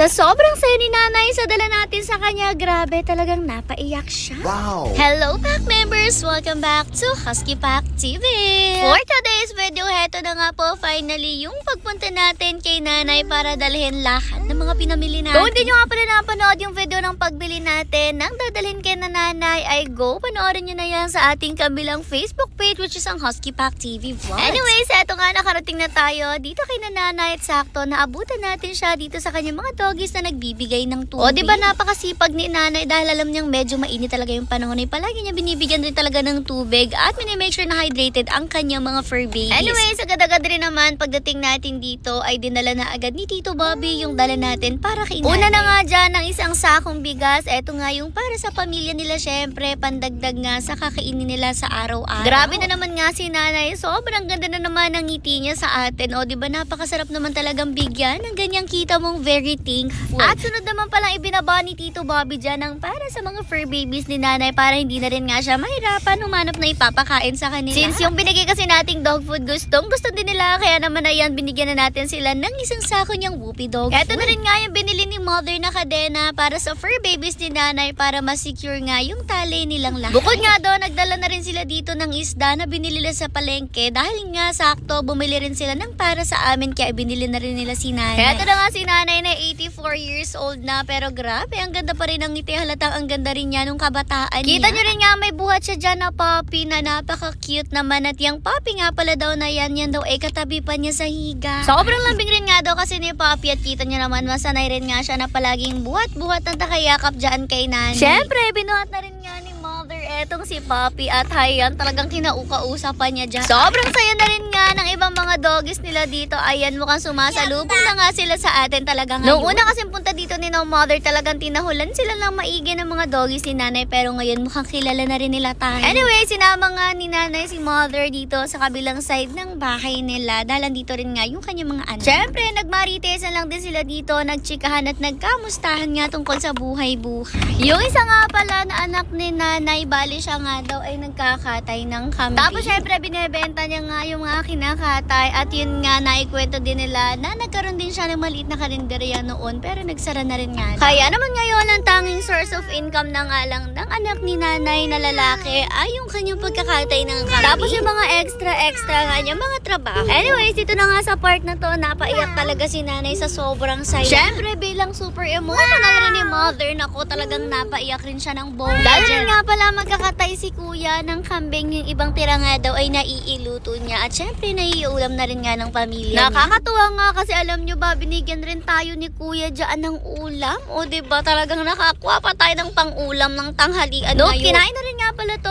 Sa sobrang saya ni nanay sa dala natin sa kanya, grabe talagang napaiyak siya. Wow! Hello Pack members! Welcome back to Husky Pack TV! For today's video, heto na nga po finally yung pagpunta natin kay nanay para dalhin lahat ng mga pinamili natin. Kung hindi nyo nga pala napanood yung video ng pagbili natin nang dadalhin kay na nanay, ay go panoorin nyo na yan sa ating kabilang Facebook page which is ang Husky Pack TV Vlogs. Anyways, eto nga nakarating na tayo dito kay na nanay at sakto naabutan natin siya dito sa kanyang mga doggies na nagbibigay ng tubig. O, di ba napakasipag ni nanay dahil alam niyang medyo mainit talaga yung panahon ay palagi niya binibigyan rin talaga ng tubig at minimake sure na hydrated ang kanyang mga fur babies. Anyways, agad-agad rin naman pagdating natin dito ay dinala na agad ni Tito Bobby yung dala natin para kay nanay. Una na nga dyan ng isang sakong bigas. Eto nga yung para sa pamilya nila syempre pandagdag nga sa kakainin nila sa araw-araw. Grabe na naman nga si nanay. Sobrang ganda na naman ang ngiti niya sa atin. O, di ba napakasarap naman talagang bigyan ng ganyang kita mong very thankful. At sunod naman palang ibinaba ni Tito Bobby dyan ang para sa mga fur babies ni nanay para hindi na rin nga siya mahirapan humanap na ipapakain sa kanila. Since yung binigay kasi nating dog food gustong gusto din nila kaya naman ayan binigyan na natin sila ng isang sako niyang whoopie dog Ito na rin nga yung binili ni mother na kadena para sa fur babies ni nanay para ma-secure nga yung tali nilang lahat. Bukod nga doon, nagdala na rin sila dito ng isda na binili nila sa palengke dahil nga sakto bumili rin sila ng para sa amin kaya binili na rin nila si nanay. Kaya ito na nga si nanay na 84 years old na pero grabe ang ganda pa rin ng ngiti halatang ang ganda rin niya nung kabataan Kita niyo rin nga may buhat siya dyan na puppy na napaka-cute naman at yung puppy nga pala daw na yan yan daw ay katabi pa niya sa higa. Sobrang lambing rin nga daw kasi ni puppy at kita niyo naman masanay rin nga siya na palaging buhat-buhat ng takayakap dyan kay nanay. Syempre, binuhat na rin nga ni mother etong si Papi at Hayan talagang kinauka-usapan niya dyan. Sobrang saya na rin nga ng ibang mga doggies nila dito. Ayan, mukhang sumasalubong na nga sila sa atin talaga ngayon. Noong una kasi punta dito ni no mother talagang tinahulan sila ng maigi ng mga doggies ni nanay pero ngayon mukhang kilala na rin nila tayo. Anyway, sinama nga ni nanay si mother dito sa kabilang side ng bahay nila dahil dito rin nga yung kanyang mga anak. Siyempre, nagmarites na lang din sila dito, nagchikahan at nagkamustahan nga tungkol sa buhay-buhay. Yung isa nga pala na anak ni nanay, bali siya nga daw ay nagkakatay ng kambing. Tapos syempre, binebenta niya nga yung mga kinakatay at yun nga, naikwento din nila na nagkaroon din siya ng maliit na karinderya noon pero nagsara na rin nga. Kaya naman ngayon, ang tanging source of income na nga lang ng anak ni nanay na lalaki ay yung kanyang pagkakatay ng kambing. Tapos yung mga extra-extra nga niya, mga trabaho. Anyways, dito na nga sa part na to, napaiyak talaga si nanay sa sobrang saya. Syempre, bilang super emotional rin mother, nako talagang napaiyak rin siya ng bongga. Dahil nga pala magkakatay si kuya ng kambing yung ibang tira nga daw ay naiiluto niya. At syempre, naiiulam na rin nga ng pamilya Nakakatuwa nga kasi alam nyo ba, binigyan rin tayo ni kuya dyan ng ulam. O ba diba, talagang nakakuha pa tayo ng pang-ulam ng tanghalian Ano, ngayon. Kinain na rin nga pala to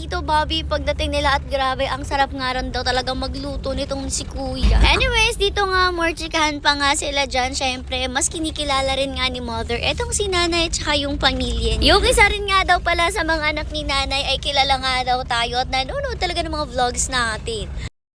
Tito Bobby pagdating nila at grabe, ang sarap nga rin daw talagang magluto nitong si kuya. Anyways, dito nga more chikahan pa nga sila dyan. Syempre, mas kinikilala rin nga ni mother etong si nanay at yung pamilya niya. Yung isa rin nga daw pala sa mga anak ni nanay ay kilala nga daw tayo at nanonood talaga ng mga vlogs natin.